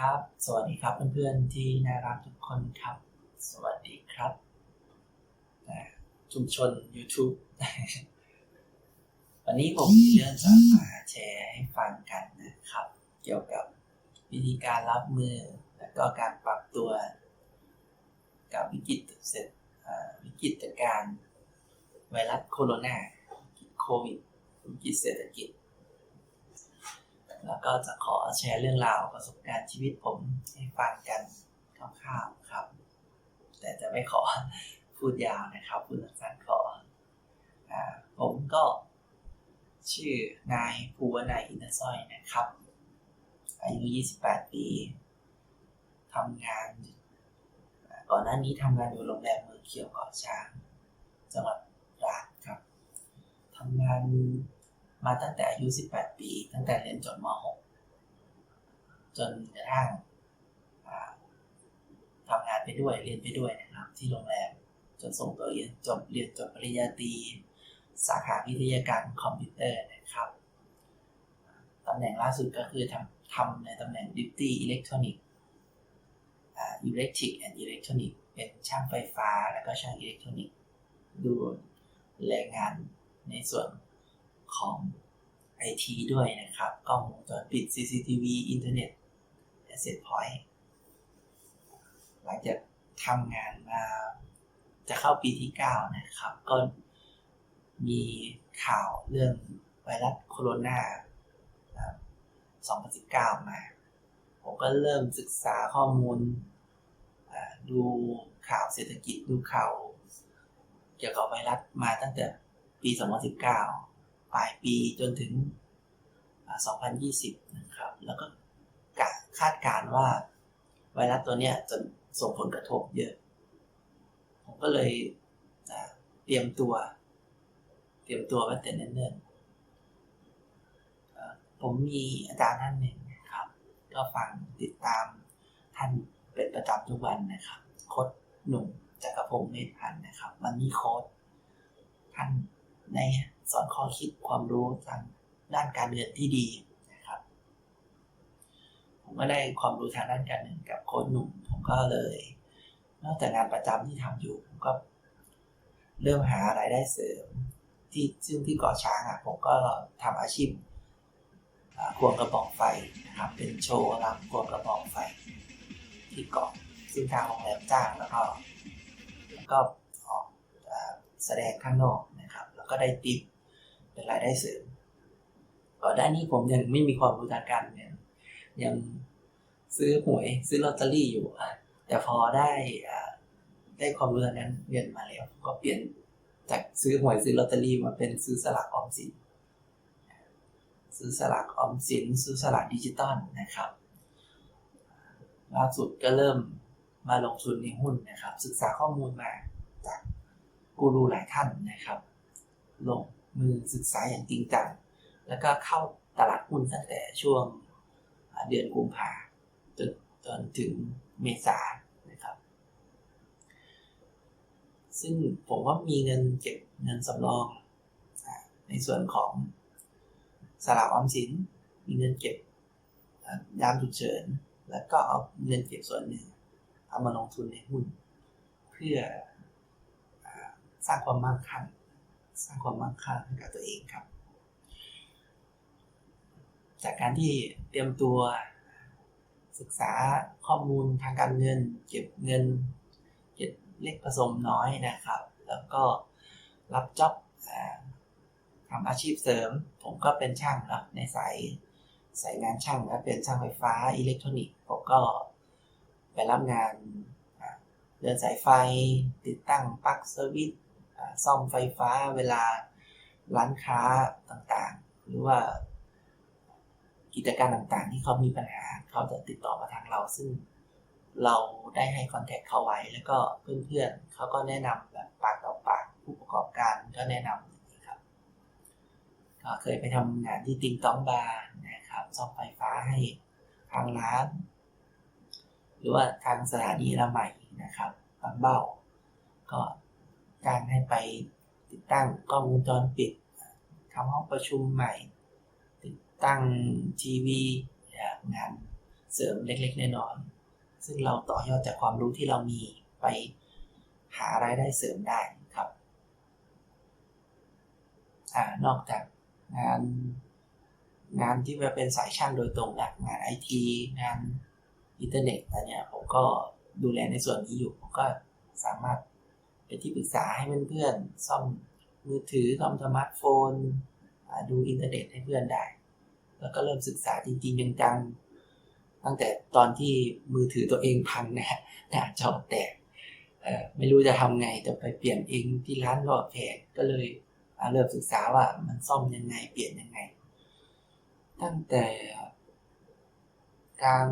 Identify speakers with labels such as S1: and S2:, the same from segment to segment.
S1: สดีครับ สวัสดีครับเพื่อนๆที่น่ารักทุกคนครับ สวัสดีครับชุมชน YouTube วันนี้ผมมีเรื่องจะมาแชร์ให้ฟังกันนะครับ เกี่ยวกับวิธีการรับมือ และก็การปรับตัว กับวิกฤตเสร็จวิกฤตการไวรัสโคโรนาวิกฤตโควิดวิกฤตเศรษฐกิจ แล้วก็จะขอแชร์เรื่องราวประสบการณ์ชีวิตผมให้ฟังกันคร่าวๆครับ แต่จะไม่ขอพูดยาวนะครับพูดสั้นๆขออผมก็ชื่อนายภูวนายอินทสร้อยนะครับ อายุ 28 ปีทำงาน ก่อนหน้านี้ทำงานอยู่โรงแรมเมืองเขียวเกาะช้าง จังหวัดตราดครับทำงาน มาตั้งแต่อายุ 18 ปี ตั้งแต่เรียนจบม .6 จนกระทั่งทำงานไปด้วยเรียนไปด้วยนะครับ ที่โรงแรมจนส่งตัวเรียนจบเรียนจบปริญญาตรีสาขาวิทยาการคอมพิวเตอร์นะครับตำแหน่งล่าสุดก็คือทำทำในตำแหน่ง Duty Electronic อ่า Electric and Electronic เป็นช่างไฟฟ้าแล้วก็ช่างอิเล็กทรอนิกส์ดูแลงานในส่วน ของ IT ด้วยนะครับ กล้องวงจรปิด CCTV อินเทอร์เน็ต Asset Point หลังจากทำงานมาจะเข้าปีที่ 9 นะครับ ก็มีข่าวเรื่องไวรัสโคโรนา2019 มา ผมก็เริ่มศึกษาข้อมูล ดูข่าวเศรษฐกิจดูข่าวเกี่ยวกับไวรัสมาตั้งแต่ปี 2019 ปลายปีจนถึงอ่า2020 นะครับ แล้วก็คาดการณ์ว่าไวรัสตัวเนี้ยจะส่งผลกระทบเยอะ ผมก็เลยเตรียมตัว เตรียมตัวไว้แต่เนิ่นๆเออผมมีอาจารย์ท่านหนึ่งนะครับ ก็ฟังติดตามท่านเป็นประจำทุกวันนะครับ โค้ดหนุ่มจักรพงศ์เมธพันธ์นะครับ มันนี่โค้ดท่านใน สอนข้อคิดความรู้ทางด้านการเงินที่ดีนะครับ ผมก็ได้ความรู้ทางด้านการเงินกับโค้ชหนุ่ม ผมก็เลย นอกจากงานประจำที่ทำอยู่ ผมก็เริ่มหารายได้เสริม ที่ซึ่งที่เกาะช้างอะผมก็ทำอาชีพควงกระบอกไฟนะครับ เป็นโชว์รับควงกระบอกไฟ ที่เกาะซึ่งทางโรงแรมจ้างแล้วก็แล้วก็ออกแสดงข้างนอกนะครับ แล้วก็ได้ติป เป็นรายได้เสริมก่อนด้านี้ผมยังไม่มีความรู้ทางการเงินยังซื้อหวยซื้อลอตเตอรี่อยู่อะแต่พอได้อ่าได้ความรู้ทางการเงินมาแล้ว ก็เปลี่ยนจากซื้อหวยซื้อลอตเตอรี่มาเป็นซื้อสลากออมสินซื้อสลากออมสินซื้อสลากดิจิตอลนะครับล่าสุดก็เริ่มมาลงทุนในหุ้นนะครับ ศึกษาข้อมูลมาจากกูรูหลายท่านนะครับ ลง มือศึกษาอย่างจริงจัง แล้วก็เข้าตลาดหุ้นตั้งแต่ช่วงเดือนกุมภาจนจนถึงเมษานะครับ ซึ่งผมว่ามีเงินเก็บเงินสำรอง ในส่วนของสลากออมสิน มีเงินเก็บยามฉุกเฉิน แล้วก็เอาเงินเก็บส่วนหนึ่ง เอามาลงทุนในหุ้น เพื่ออสร้างความมั่งคั่ง สร้างความมั่งคั่งให้กับตัวเองครับ จากการที่เตรียมตัวศึกษาข้อมูลทางการเงิน เก็บเงินเก็บเล็กผสมน้อยนะครับ แล้วก็รับจ็อบทำอาชีพเสริม ผมก็เป็นช่างครับในสายสายงานช่างนะเป็นช่างไฟฟ้าอิเล็กทรอนิกส์ผมก็ไปรับงานเดินสายไฟติดตั้งปลั๊กเซอร์วิส ซ่อมไฟฟ้าเวลาร้านค้าต่างๆ หรือว่า กิจการต่างๆ ที่เขามีปัญหาเขาจะติดต่อมาทางเรา ซึ่งเราได้ให้คอนแทคเขาไว้ แล้วก็เพื่อนๆเขาก็แนะนำแบบปากต่อปากผู้ประกอบการก็แนะนำนะครับก็เคยไปทำงานที่ติงต้องบาร์นะครับซ่อมไฟฟ้าให้ทางร้าน หรือว่าทางสถานีละใหม่นะครับบางเบ้าก็ จ้างให้ไปติดตั้งกล้องวงจรปิดทำห้องประชุมใหม่ ติดตั้งทีวีงานเสริมเล็กๆน้อยๆซึ่งเราต่อยอดจากความรู้ที่เรามีไปหารายได้เสริมได้ครับอนอกจากงานงานที่มาเป็นสายช่างโดยตรงนะงานไอทีงานอินเทอร์เน็ตอะไรเนี่ยผมก็ดูแลในส่วนนี้อยู่ ผมก็สามารถ เป็นที่ปรึกษาให้เพื่อนๆซ่อมมือถือซ่อมสมาร์ทโฟน ดูอินเทอร์เน็ตให้เพื่อนได้ แล้วก็เริ่มศึกษาจริงๆจังๆตั้งแต่ตอนที่มือถือตัวเองพังนะฮะหน้าจอแตกไม่รู้จะทำไงจะไปเปลี่ยนเองที่ร้านก็แพงก็เลยเริ่มศึกษาว่ามันซ่อมยังไงเปลี่ยนยังไง ตั้งแต่กลาง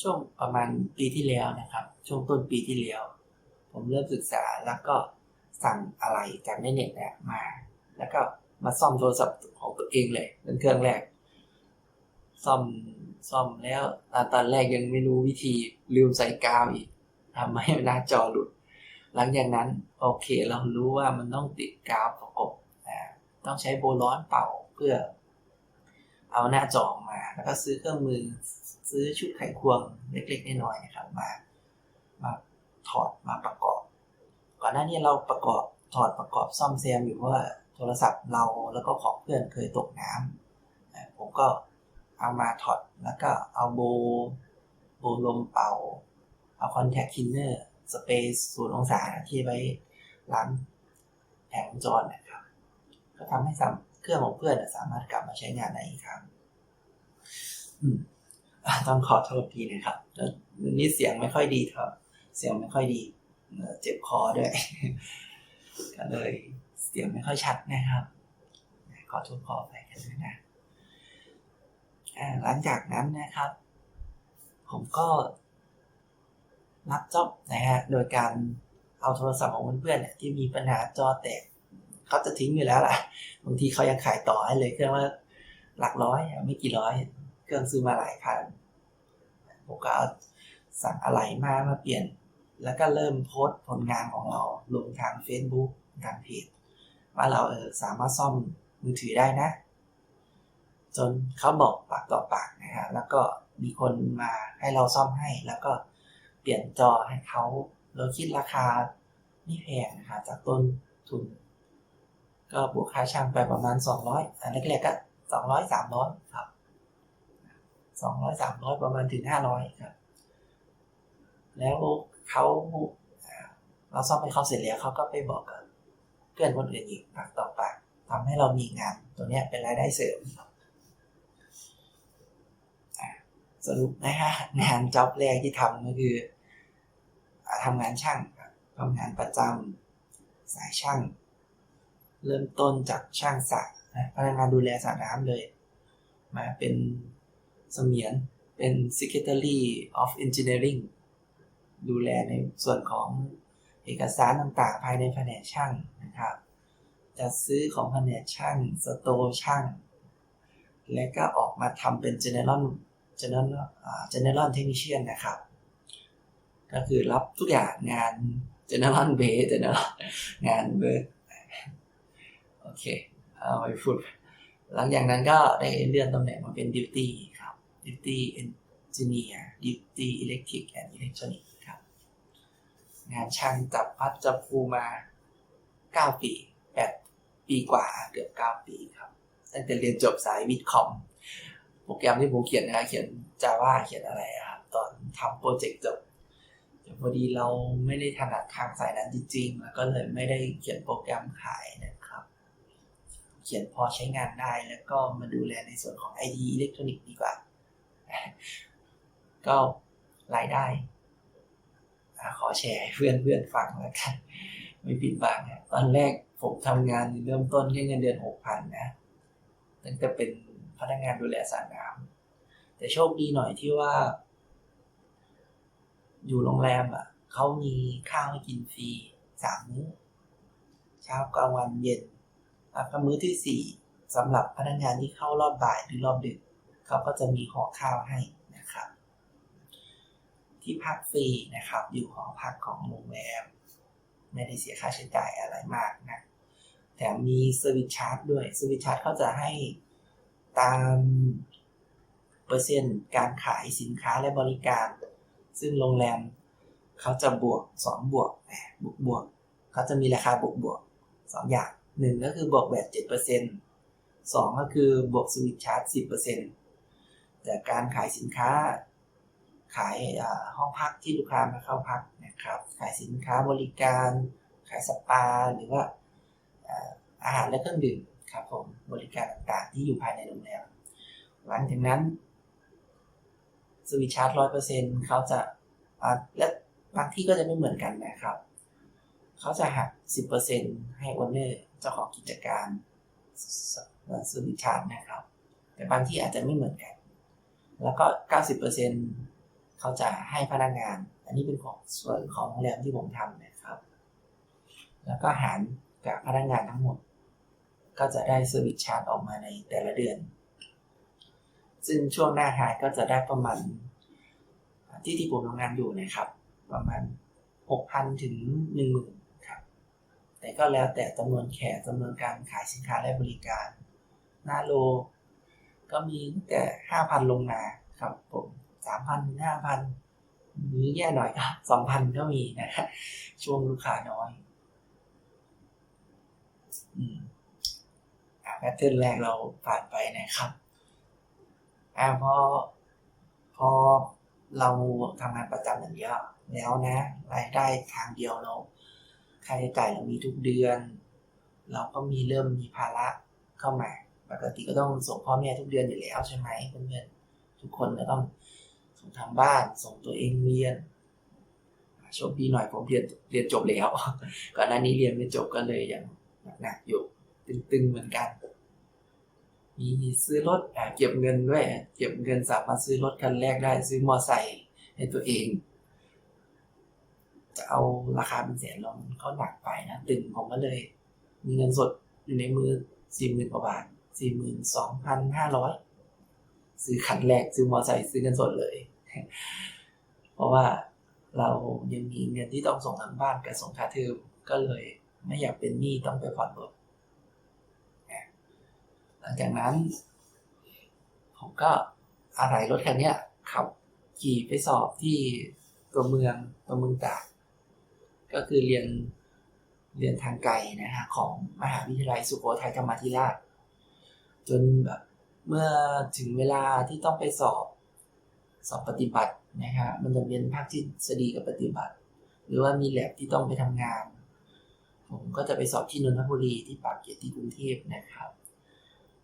S1: ช่วงประมาณปีที่แล้วนะครับ ช่วงต้นปีที่แล้ว ผมเริ่มศึกษาแล้วก็สั่งอะไรจากในเน็ตเนี่ยมา แล้วก็มาซ่อมโทรศัพท์ของตัวเองเลยเป็นเครื่องแรก ซ่อมซ่อมแล้วตอนตอนแรกยังไม่รู้วิธีลืมใส่กาวอีกทำให้หน้าจอหลุด หลังจากนั้นโอเคเรารู้ว่ามันต้องติดกาวประกบต้องใช้โบร้อนเป่าเพื่อ เอาหน้าจอมา แล้วก็ซื้อเครื่องมือซื้อชุดไขควงเล็กๆน้อยๆนะครับมามา ถอดมาประกอบ ก่อนหน้านี้เราประกอบถอดประกอบซ่อมแซมอยู่เพราะว่าโทรศัพท์เราแล้วก็ของเพื่อนเคยตกน้ำอ่าผมก็เอามาถอดแล้วก็เอาโบโบลมเป่า เอาคอนแทคคินเนอร์สเปซศูนย์องศาที่ไว้ล้างแผงจรนะครับ ก็ทำให้เครื่องของเพื่อนสามารถกลับมาใช้งานได้อีกครั้งต้องขอโทษทีนะครับ นี่เสียงไม่ค่อยดีครับ เสียงไม่ค่อยดี เจ็บคอด้วย ก็เลยเสียงไม่ค่อยชัดนะครับ ขอโทษขอไปกันด้วยนะหลังจากนั้นนะครับ ผมก็รับจ็อบนะฮะ โดยการเอาโทรศัพท์ของเพื่อนๆที่มีปัญหาจอแตกเขาจะทิ้งอยู่แล้วล่ะ บางทีเขายังขายต่อให้เลยเครื่องว่าหลักร้อยไม่กี่ร้อย เครื่องซื้อมาหลายพัน ผมก็เอาสั่งอะไรมามาเปลี่ยน แล้วก็เริ่มโพสต์ผลงานของเราลงทาง Facebook ทางเพจว่าเราเออสามารถซ่อมมือถือได้นะ จนเขาบอกปากต่อปากนะฮะแล้วก็มีคนมาให้เราซ่อมให้ แล้วก็เปลี่ยนจอให้เขาเราคิดราคาไม่แพงนะคะจากต้นทุน ก็บวกค่าช่างไปประมาณ 200 อันแรกๆก็ 200 300 ครับ 200 300 ประมาณถึง 500 ครับ แล้ว เขาเราซ่อมให้เขาเสร็จแล้วเขาก็ไปบอกกับเพื่อนคนอื่นอีกปากต่อปากทำให้เรามีงานตัวเนี้ยเป็นรายได้เสริมสรุปนะฮะงานจ็อบแรกที่ทำก็คืออ่าทำงานช่างทำงานประจำสายช่าง เริ่มต้นจากช่างสระนะพนักงานดูแลสระน้ำเลย มาเป็นเสมียนเป็น Secretary of Engineering ดูแลในส่วนของเอกสารต่างๆ ภายในแผนกช่างนะครับจัดซื้อของแผนกช่างสโตช่าง และก็ออกมาทำเป็น General General อ่า General Technician นะครับ ก็คือรับทุกอย่างงาน General Base General งานเบิร์โอเคเอาไปพูดหลังจากนั้นก็ได้เลื่อนตำแหน่งมาเป็น Duty ครับ Duty Engineer Duty Electric and Electronic ครับ งานช่างจับพัดจับภูมา 9 ปี 8 ปีกว่าเกือบ 9 ปีครับตั้งแต่เรียนจบสายวิทย์คอม โปรแกรมที่ผมเขียนนะเขียน Java เขียนอะไรครับ ตอนทำโปรเจกต์จบแต่พอดีเราไม่ได้ถนัดทางสายนั้นจริงๆ แล้วก็เลยไม่ได้เขียนโปรแกรมขายนะครับ เขียนพอใช้งานได้แล้วก็มาดูแลในส่วนของ ID อิเล็กทรอนิกส์ดีกว่า ก็รายได้ ขอแชร์ให้เพื่อนเพื่อนๆฟังแล้วกันไม่ผิดหวังนะตอนแรกผมทำงานเริ่มต้นแค่เงินเดือนหกพันนะตั้งแต่เป็นพนักงานดูแลสระน้ำแต่โชคดีหน่อยที่ว่า อยู่โรงแรมอะเขามีข้าวให้กินฟรีสามมื้อเช้ากลางวันเย็นอะก็มื้อที่สี่สำหรับพนักงานที่เข้ารอบบ่ายหรือรอบดึกเขาก็จะมีห่อข้าวให้ ที่พักฟรีนะครับ อยู่หอพักของโรงแรมไม่ได้เสียค่าใช้จ่ายอะไรมากนะแถมมีสวิตชาร์จด้วยสวิตชาร์จเขาจะให้ตามเปอร์เซ็นต์การขายสินค้าและบริการ ซึ่งโรงแรมเขาจะบวกสองบวกแบวกบวกเขาจะมีราคาบวกบวกสองอย่างหนึ่งก็คือบวกแบบเจ็ดเปอร์เซ็นต์สองก็คือบวกสวิตชาร์จสิบเปอร์เซ็นต์แต่การขายสินค้า ขายห้องพักที่ลูกค้ามาเข้าพักนะครับ ขายสินค้าบริการ ขายสปาหรือว่าอาหารและเครื่องดื่มครับผมบริการต่างๆที่อยู่ภายในโรงแรมหลังจากนั้นสวิตชาร์จร้อยเปอร์เซ็นต์เขาจะและบางที่ก็จะไม่เหมือนกันนะครับ เขาจะหักสิบเปอร์เซ็นต์ให้โอนเนอร์เจ้าของกิจการสวิตชาร์จนะครับ แต่บางที่อาจจะไม่เหมือนกัน แล้วก็เก้าสิบเปอร์เซ็นต์ เขาจะให้พนักงาน อันนี้เป็นของส่วนของโรงแรมที่ผมทำนะครับ แล้วก็หารกับพนักงานทั้งหมด ก็จะได้เซอร์วิสชาร์จออกมาในแต่ละเดือน ซึ่งช่วงหน้าหายก็จะได้ประมาณที่ที่ผมทำงานอยู่นะครับ ประมาณหกพันถึงหนึ่งหมื่นครับ แต่ก็แล้วแต่จำนวนแขกจำนวนการขายสินค้าและบริการ หน้าโล ก็มีตั้งแต่ห้าพันลงมาครับผม สามพันห้าพันหรือแย่หน่อยสองพันก็มีนะช่วงลูกค้าน้อยอแพทเทิร์นแรกเราผ่านไปนะครับอ่าพอพอเราทำงานประจำอย่างเดียวแล้วนะ รายได้ทางเดียวเราค่าใช้จ่ายเรามีทุกเดือน เราก็มีเริ่มมีภาระเข้ามา ปกติก็ต้องส่งพ่อแม่ทุกเดือนอยู่แล้วใช่ไหมเพื่อนๆทุกคนก็ต้อง ส่งทางบ้าน ส่งตัวเองเรียนโชคดีหน่อยผมเรียนเรียนจบแล้วก่อนหน้านี้เรียนไม่จบก็เลยยังหนักๆอยู่ตึงๆเหมือนกัน มีซื้อรถเก็บเงินด้วย เก็บเงินสามารถซื้อรถคันแรกได้ ซื้อมอไซค์ให้ตัวเอง จะเอาราคาเป็นแสนลงเขาหนักไปนะตึงผมก็เลย มีเงินสดอยู่ในมือสี่หมื่นกว่าบาทสี่หมื่นสองพันห้าร้อย ซื้อคันแรกซื้อมอไซค์ซื้อเงินสดเลย เพราะว่าเรายังมีเงินที่ต้องส่งทางบ้านกับส่งค่าเทอมก็เลยไม่อยากเป็นหนี้ต้องไปผ่อนรถหลังจากนั้น ผมก็อะไรรถคันนี้ขับขี่ไปสอบที่ตัวเมืองตัวเมืองตากก็คือเรียนเรียนทางไกลนะฮะของมหาวิทยาลัยสุโขทัยธรรมาธิราช จนแบบ เมื่อถึงเวลาที่ต้องไปสอบสอบปฏิบัตินะฮะมันจะเป็นภาคทฤษฎีกับปฏิบัติ หรือว่ามีแลบที่ต้องไปทำงาน ผมก็จะไปสอบที่นนทบุรีที่ปากเกร็ดที่กรุงเทพนะครับ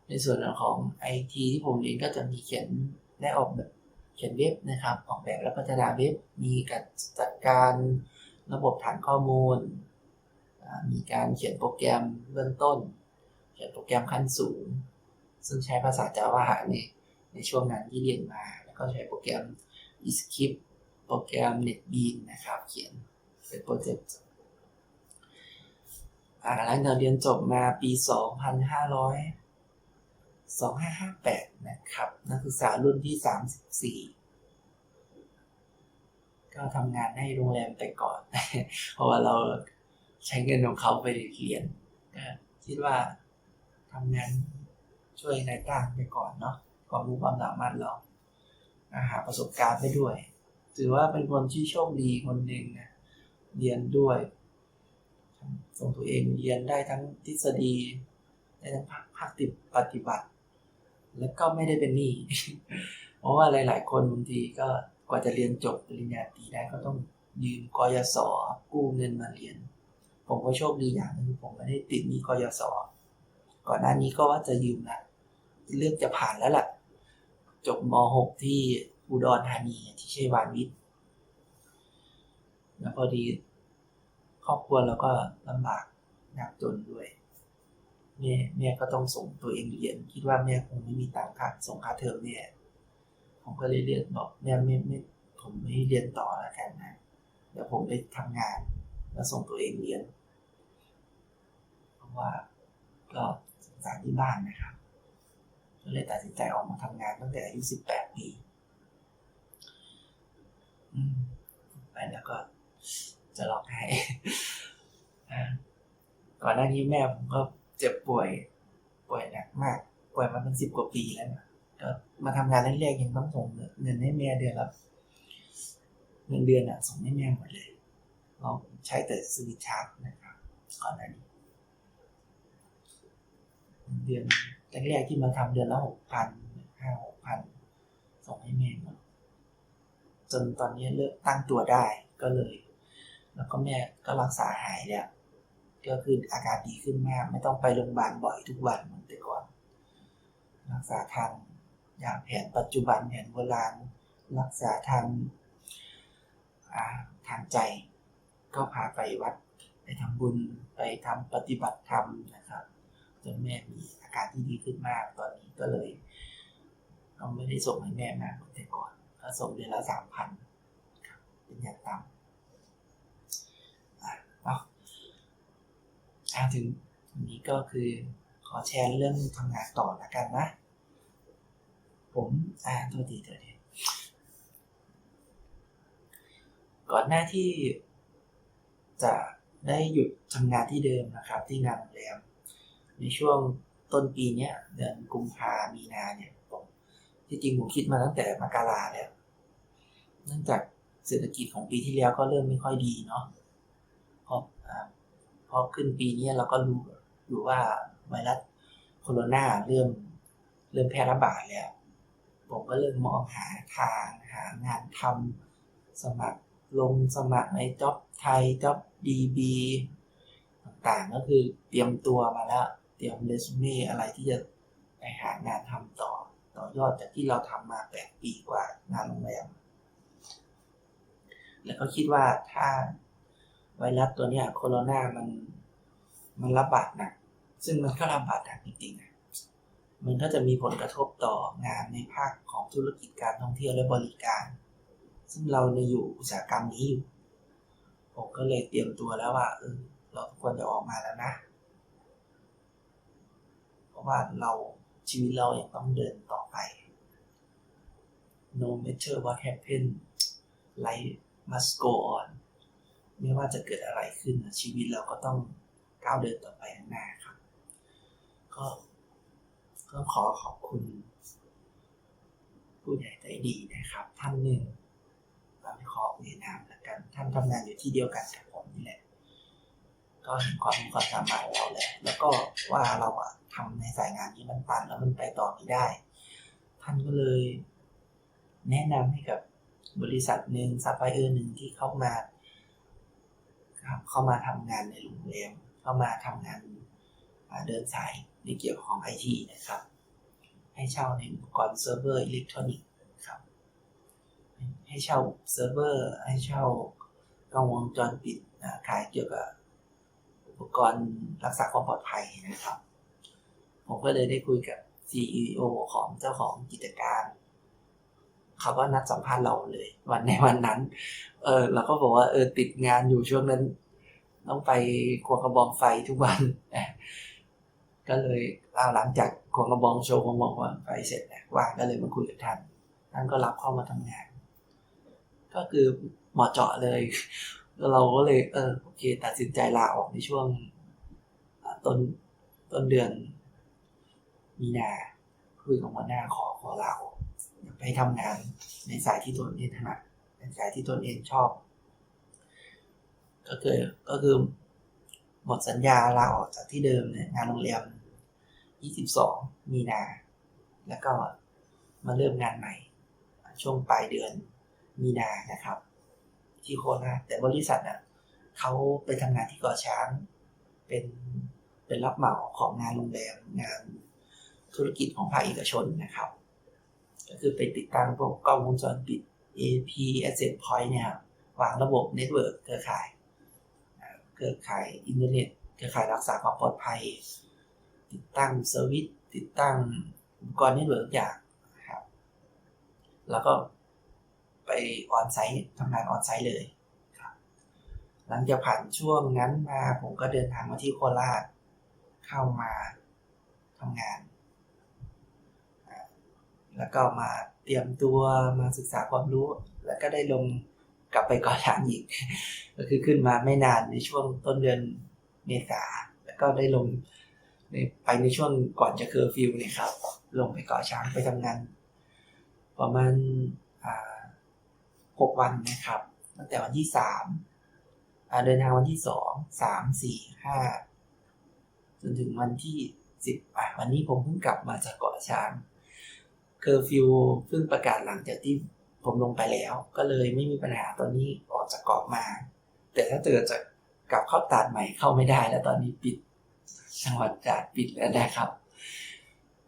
S1: ในส่วนของไอทีที่ผมเรียนก็จะมีเขียนและออกแบบเขียนเว็บนะครับ ออกแบบและพัฒนาเว็บ มีการจัดการระบบฐานข้อมูล มีการเขียนโปรแกรมเบื้องต้น เขียนโปรแกรมขั้นสูง ซึ่งใช้ภาษา Java ในในช่วงนั้นที่เรียนมา แล้วก็ใช้โปรแกรม Escape โปรแกรม NetBeans นะครับ เขียนเป็นโปรเจกต์หลังจากเรียนจบมาปี 2500 2558 นะครับ นักศึกษารุ่นที่ 34 ก็ทำงานให้โรงแรมไปก่อน เพราะว่าเราใช้เงินของเขาไปเรียนก็คิดว่าทำงาน ช่วยนายจ้างไปก่อนเนาะความรู้ความสามารถเราหาประสบการณ์ไปด้วย ถือว่าเป็นคนที่โชคดีคนหนึ่งนะเรียนด้วยส่งตัวเองเรียนได้ทั้งทฤษฎีได้ทั้งภาคติปฏิบัติ แล้วก็ไม่ได้เป็นหนี้เพราะว่าหลาย ๆ คนบางทีก็กว่าจะเรียนจบปริญญาตรีได้ก็ต้องยืมกยศกู้เงินมาเรียน ผมก็โชคดีอย่างนึงผมไม่ได้ติดหนี้กยศ ก่อนหน้านี้ก็ว่าจะยืมละเรื่องจะผ่านแล้วล่ะ จบม .6 ที่อุดรธานีที่ชัยวานวิทย์แล้วพอดีครอบครัวเราก็ลำบากยากจนด้วยแม่แม่ก็ต้องส่งตัวเองเรียน คิดว่าแม่คงไม่มีตังค่าส่งค่าเทอมแม่ผมก็เลยเรียนบอกแม่ไม่ไม่ผมไม่เรียนต่อแล้วกันนะเดี๋ยวผมไปทำงาน แล้วส่งตัวเองเรียนเพราะว่าก็ สงสาที่บ้านนะครับก็เลยตัดสินใจออกมาทำงานตั้งแต่อายุสิบแปดปีไปแล้วก็จะร้องไห้ก่อนหน้านี้แม่ผมก็เจ็บป่วย ป่วยหนักมาก ป่วยมาเป็นสิบกว่าปีแล้วนะก็มาทำงานแรกๆยังต้องส่งเงินให้แม่เดือนละเงินเดือนอะส่งให้แม่หมดเลยเราใช้แต่สวิตช์ชาร์จนะครับก่อนหน้านี้ เดือนแรกๆที่มาทำเดือนละหกพันห้าหกพันส่งให้แม่จนตอนนี้เลิกตั้งตัวได้ก็เลย แล้วก็แม่ก็รักษาหายแล้วก็คืออาการดีขึ้นมาก ไม่ต้องไปโรงพยาบาลบ่อยทุกวันเหมือนแต่ก่อน รักษาทางยาแผนปัจจุบันแผนโบราณรักษาทางทางใจ ก็พาไปวัด ไปทำบุญไปทำปฏิบัติธรรมนะครับ จนแม่มีอาการที่ดีขึ้นมากตอนนี้ก็เลยเราไม่ได้ส่งให้แม่มากแต่ก่อนก็ส่งเดือนละสามพันเป็นอย่างต่ำเนาถึงนี้ก็คือขอแชร์เรื่องทำงานต่อละกันนะ ผมอ่าตัวทีตัวทีก่อนหน้าที่จะได้หยุดทำงานที่เดิมนะครับ ที่งานโรงแรม ในช่วงต้นปีเนี้ยเดือนกุมภามีนาเนี่ยผมที่จริงผมคิดมาตั้งแต่มกราแล้ว เนื่องจากเศรษฐกิจของปีที่แล้วก็เริ่มไม่ค่อยดีเนาะพออ่าพอขึ้นปีนี้เราก็รู้อยู่ว่าไวรัสโคโรนาเริ่มเริ่มแพร่ระบาดแล้วผมก็เริ่มมองหาทางหางานทำสมัครลงสมัครในจ็อบไทยจ็อบดีบีต่างๆ ก็คือเตรียมตัวมาแล้ว รียมเรซูเม่อะไรที่จะไปหางานทำต่อ ต่อยอดจากที่เราทำมาแปดปีกว่างานโรงแรมแล้วก็คิดว่าถ้าไวรัสตัวเนี้ยโคโรนามันมันระบาดหนักซึ่งมันก็ระบาดหนักจริงๆนะมันก็จะมีผลกระทบต่องานในภาคของธุรกิจการท่องเที่ยวและบริการ ซึ่งเราในอยู่อุตสาหกรรมนี้อยู่ ผมก็เลยเตรียมตัวแล้วว่าเออเราควรจะออกมาแล้วนะ ว่าเราชีวิตเรายังต้องเดินต่อไป no matter what happen life must go on ไม่ว่าจะเกิดอะไรขึ้นชีวิตเราก็ต้องก้าวเดินต่อไปข้างหน้าครับ ก็ก็ขอขอบคุณ ผู้ใหญ่ใจดีนะครับ ท่านหนึ่งเราไม่ขอเอ่ยนามแล้วกัน ท่านทำงานอยู่ที่เดียวกันกับ ก็เห็นความความสามารถของเราแหละแล้วก็ว่าเราอะทำในสายงานที่มันตันแล้วมันไปต่อไม่ได้ ท่านก็เลย แนะนำให้กับบริษัทหนึ่งซัพพลายเออร์หนึ่งที่เข้ามาครับเข้ามาทำงานในโรงแรมเข้ามาทำงานเดินสายในเกี่ยวของไอทีนะครับ ให้เช่าในอุปกรณ์เซิร์ฟเวอร์อิเล็กทรอนิกส์ครับ ให้เช่าเซิร์ฟเวอร์ให้เช่ากล้องวงจรปิดขายเกี่ยวกับ อุปกรณ์รักษาความปลอดภัยนะครับ ผมก็เลยได้คุยกับ CEO ของเจ้าของกิจการเขาก็นัดสัมภาษณ์เราเลย วันในวันนั้น เออเราก็บอกว่าเออติดงานอยู่ช่วงนั้น ต้องไปควงกระบองไฟทุกวัน ก็เลยเอาหลังจากควงกระบองโชว์ควงกระบองไฟเสร็จว่างก็เลยมาคุยกับท่านท่านก็รับเข้ามาทำงาน ก็คือเหมาะเจาะเลย แล้วเราก็เลยเออโอเค ตัดสินใจลาออกในช่วงต้นต้นเดือน มีนาคุยกับหัวหน้าขอขอลาออกไปทำงานในสายที่ตนเองถนัดในสายที่ตนเองชอบ ก็คือก็คือหมดสัญญาลาออกจากที่เดิมเนี่ยงานโรงแรม22 มีนา แล้วก็มาเริ่มงานใหม่ ช่วงปลายเดือนมีนานะครับ ที่โคราชแต่บริษัทน่ะเขาไปทำงานที่เกาะช้าง เป็นเป็นรับเหมาของงานโรงแรมงานธุรกิจของภาคเอกชนนะครับ ก็คือไปติดตั้งพวกกล้องวงจรปิด AP Asset Point เนี่ยวางระบบเน็ตเวิร์กเครือข่ายเครือข่ายอินเทอร์เน็ตเครือข่ายรักษาความปลอดภัย ติดตั้งเซอร์วิสติดตั้งอุปกรณ์เน็ตเวิร์กอย่างครับ แล้วก็ ไปออนไซต์ทำงานออนไซต์เลยครับหลังจากผ่านช่วงนั้นมาผมก็เดินทางมาที่โคราชเข้ามาทำงาน แล้วก็มาเตรียมตัวมาศึกษาความรู้ แล้วก็ได้ลงกลับไปก่อช้างอีก ก็คือขึ้นมาไม่นานในช่วงต้นเดือนเมษาแล้วก็ได้ลงไปในช่วงก่อนจะเคอร์ฟิวเนี่ยครับ ลงไปกาะช้างไปทำงาน ประมาณอ่า หกวันนะครับ ตั้งแต่วันที่สามเดินทางวันที่สองสามสี่ห้าจนถึงวันที่สิบอะวันนี้ผมเพิ่งกลับมาจากเกาะช้างเคอร์ฟิวเพิ่งประกาศหลังจากที่ผมลงไปแล้ว ก็เลยไม่มีปัญหาตอนนี้ออกจากเกาะมา แต่ถ้าเกิดจะกลับเข้าตาดใหม่เข้าไม่ได้แล้วตอนนี้ปิดจังหวัดตาดปิดแล้วนะครับ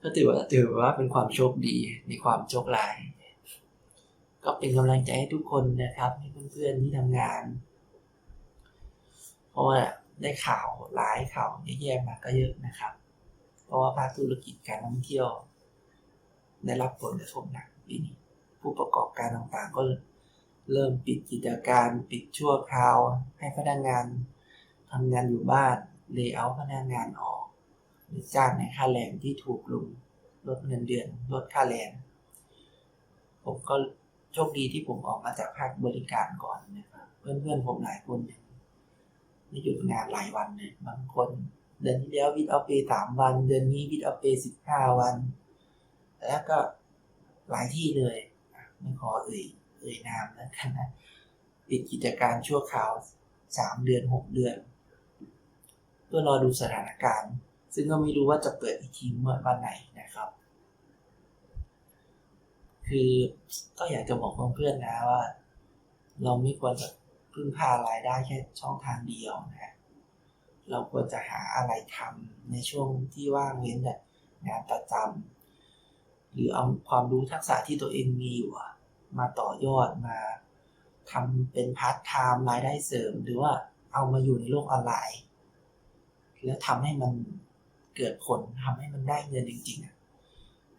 S1: ก็ถือว่าถือว่าเป็นความโชคดีในความโชคร้าย ก็เป็นกำลังใจให้ทุกคนนะครับ ให้เพื่อนๆที่ทำงาน เพราะว่าได้ข่าวร้ายข่าวแย่ๆมาก็เยอะนะครับ เพราะว่าภาคธุรกิจการท่องเที่ยว ได้รับผลกระทบหนักปีนี้ผู้ประกอบการต่างๆ ก็เริ่มปิดกิจการปิดชั่วคราว ให้พนักงานทำงานอยู่บ้านเลเยอร์พนักงานออก หรือจ้างในค่าแรงที่ถูกลงลดเงินเดือนลดค่าแรงผมก็ โชคดีที่ผมออกมาจากภาคบริการก่อนนะครับเพื่อนๆผมหลายคนเนี่ยได้หยุดงานหลายวันเลยบางคน เดือนที่แล้ววิดเอาเปสามวัน เดือนนี้วิดเอาเปสิบห้าวัน แล้วก็หลายที่เลยไม่ขอเอ่ยเอ่ยนามแล้วกันนะปิดกิจการชั่วคราวสามเดือนหกเดือนเพื่อรอดูสถานการณ์ ซึ่งก็ไม่รู้ว่าจะเปิดอีกทีเมื่อวันไหนนะครับ คือก็อยากจะบอกเพื่อนๆนะว่า เราไม่ควรจะพึ่งพารายได้แค่ช่องทางเดียวนะเราควรจะหาอะไรทำในช่วงที่ว่างเว้นจากงานประจำหรือเอาความรู้ทักษะที่ตัวเองมีอยู่มาต่อยอดมาทำเป็นพาร์ทไทม์รายได้เสริม หรือว่าเอามาอยู่ในโลกออนไลน์ แล้วทำให้มันเกิดผลทำให้มันได้เงินจริงๆอะ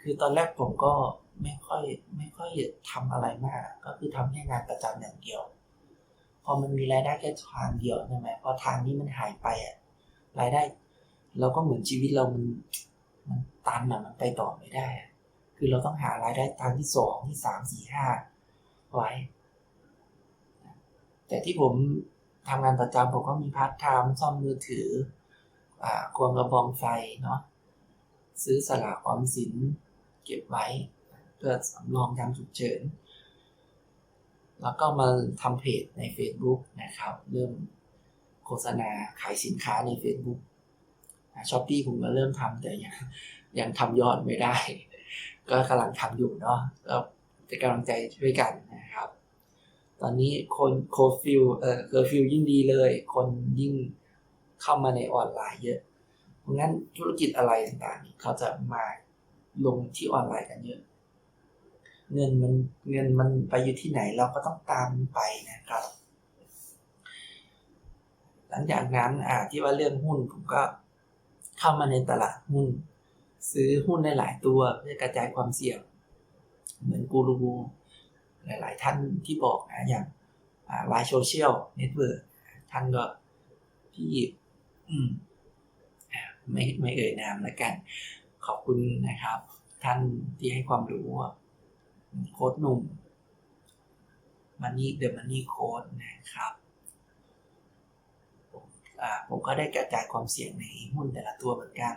S1: คือตอนแรกผมก็ ไม่ค่อยไม่ค่อยทำอะไรมาก ก็คือทำแค่งานประจำอย่างเดียว พอมันมีรายได้แค่ทางเดียวใช่ไหมพอทางนี้มันหายไปอะรายได้ เราก็เหมือนชีวิตเรามันมันตันอะมันไปต่อไม่ได้ คือเราต้องหารายได้ทางที่สองที่สามสี่ห้าไว้ แต่ที่ผมทำงานประจำผมก็มีพาร์ทไทม์ซ่อมมือถืออ่าควงกระบองไฟเนาะซื้อสลากออมสินเก็บไว้ เพื่อสำรองยามฉุกเฉิน แล้วก็มาทำเพจใน Facebook นะครับ เริ่มโฆษณาขายสินค้าใน Facebook ช้อปปี้ผมก็เริ่มทำแต่ยังยังทำยอดไม่ได้ ก็กำลังทำอยู่เนาะก็เป็นกำลังใจช่วยกันนะครับ ตอนนี้คนโคฟิลเอ่อเคอร์ฟิลยิ่งดีเลย คนยิ่งเข้ามาในออนไลน์เยอะเพราะงั้นธุรกิจอะไรต่างๆ เขาจะมาลงที่ออนไลน์กันเยอะ เงินมันเงินมันไปอยู่ที่ไหนเราก็ต้องตามไปนะครับ หลังจากนั้นอ่าที่ว่าเรื่องหุ้นผมก็เข้ามาในตลาดหุ้น ซื้อหุ้นได้หลายตัวเพื่อกระจายความเสี่ยง เหมือนกูรูหลาย ๆ ท่านที่บอกนะอย่างไลน์โซเชียลเน็ตเวิร์กท่านก็พี่อืมไม่ไม่เอ่ยนามแล้วกัน ขอบคุณนะครับ ท่านที่ให้ความรู้ โค้ดหนุ่มมันนี่เดอะมันนี่โค้ดนะครับผมผมก็ได้กระจายความเสี่ยงในหุ้นแต่ละตัวเหมือนกัน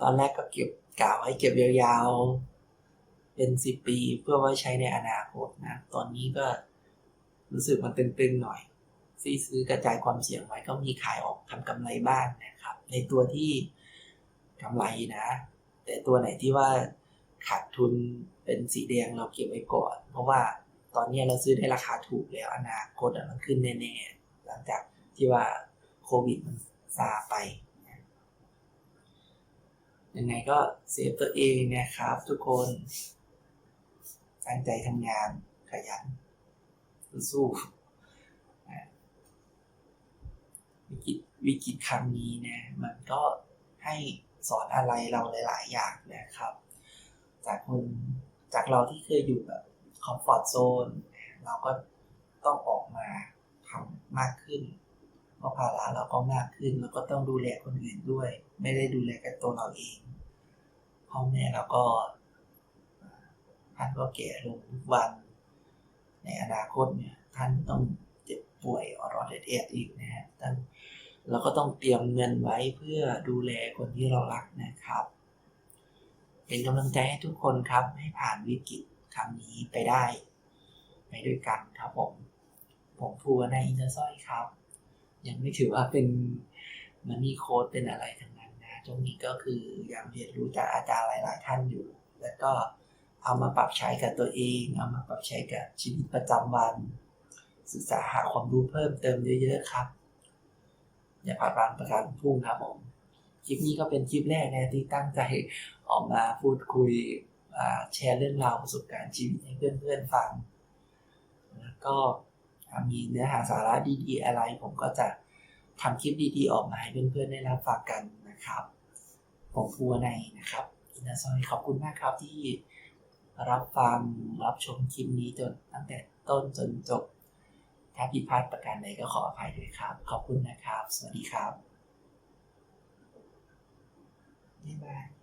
S1: ตอนแรกก็เก็บกล่าวให้เก็บยาวๆ เป็นสิบปีเพื่อไว้ใช้ในอนาคตนะ ตอนนี้ก็รู้สึกมันตึงๆหน่อยซื้อซื้อกระจายความเสี่ยงไว้ก็มีขายออกทำกำไรบ้างนะครับ ในตัวที่กำไรนะ แต่ตัวไหนที่ว่า ขาดทุนเป็นสีแดงเราเก็บไว้ก่อน เพราะว่าตอนนี้เราซื้อได้ราคาถูกแล้วอนาคตมันขึ้นแน่ๆ หลังจากที่ว่าโควิดมันซาไปยังไงก็เซฟตัวเองนะครับ ทุกคนตั้งใจทำงานขยันสู้วิกฤตวิกฤตครั้งนี้นี่ยมันก็ให้สอนอะไรเราหลาย ๆ อย่างนะครับ จากคนจากเราที่เคยอยู่แบบคอมฟอร์ทโซนเราก็ต้องออกมาทำมากขึ้นเพราะภาระเราก็มากขึ้น แล้วก็ต้องดูแลคนอื่นด้วย ไม่ได้ดูแลแค่ตัวเราเองพ่อแม่เราก็ท่านก็แก่ลงทุกวัน ในอนาคตเนี่ยท่านต้องเจ็บป่วยอรอดเอ็ดอีกนะฮะท่านเราก็ต้องเตรียมเงินไว้เพื่อดูแลคนที่เรารักนะครับ เป็นกำลังใจให้ทุกคนครับ ให้ผ่านวิกฤตครั้งนี้ไปได้ ไปด้วยกันครับผม ผมภูวนาอินทร์สร้อยครับ ยังไม่ถือว่าเป็นมันนี่โค้ดเป็นอะไรทั้งนั้นนะตรงนี้ก็คือยังเรียนรู้จากอาจารย์หลาย ๆ ท่านอยู่ แล้วก็เอามาปรับใช้กับตัวเอง เอามาปรับใช้กับชีวิตประจำวัน ศึกษาหาความรู้เพิ่มเติมเยอะ ๆ ครับ อย่าพลาดวันประกันพรุ่งครับผม คลิปนี้ก็เป็นคลิปแรกนะที่ตั้งใจออกมาพูดคุยแชร์เรื่องราวประสบการณ์ชีวิตให้เพื่อนๆฟัง แล้วก็มีเนื้อหาสาระดีๆอะไร ผมก็จะทำคลิปดีๆออกมาให้เพื่อนๆได้รับฟังกันนะครับ ผมพัวในนะครับอินาซอยขอบคุณมากครับที่รับฟังรับชมคลิปนี้จนตั้งแต่ต้นจนจบ ถ้าผิดพลาดประการใดก็ขออภัยด้วยครับ ขอบคุณนะครับ สวัสดีครับ บ๊ายบาย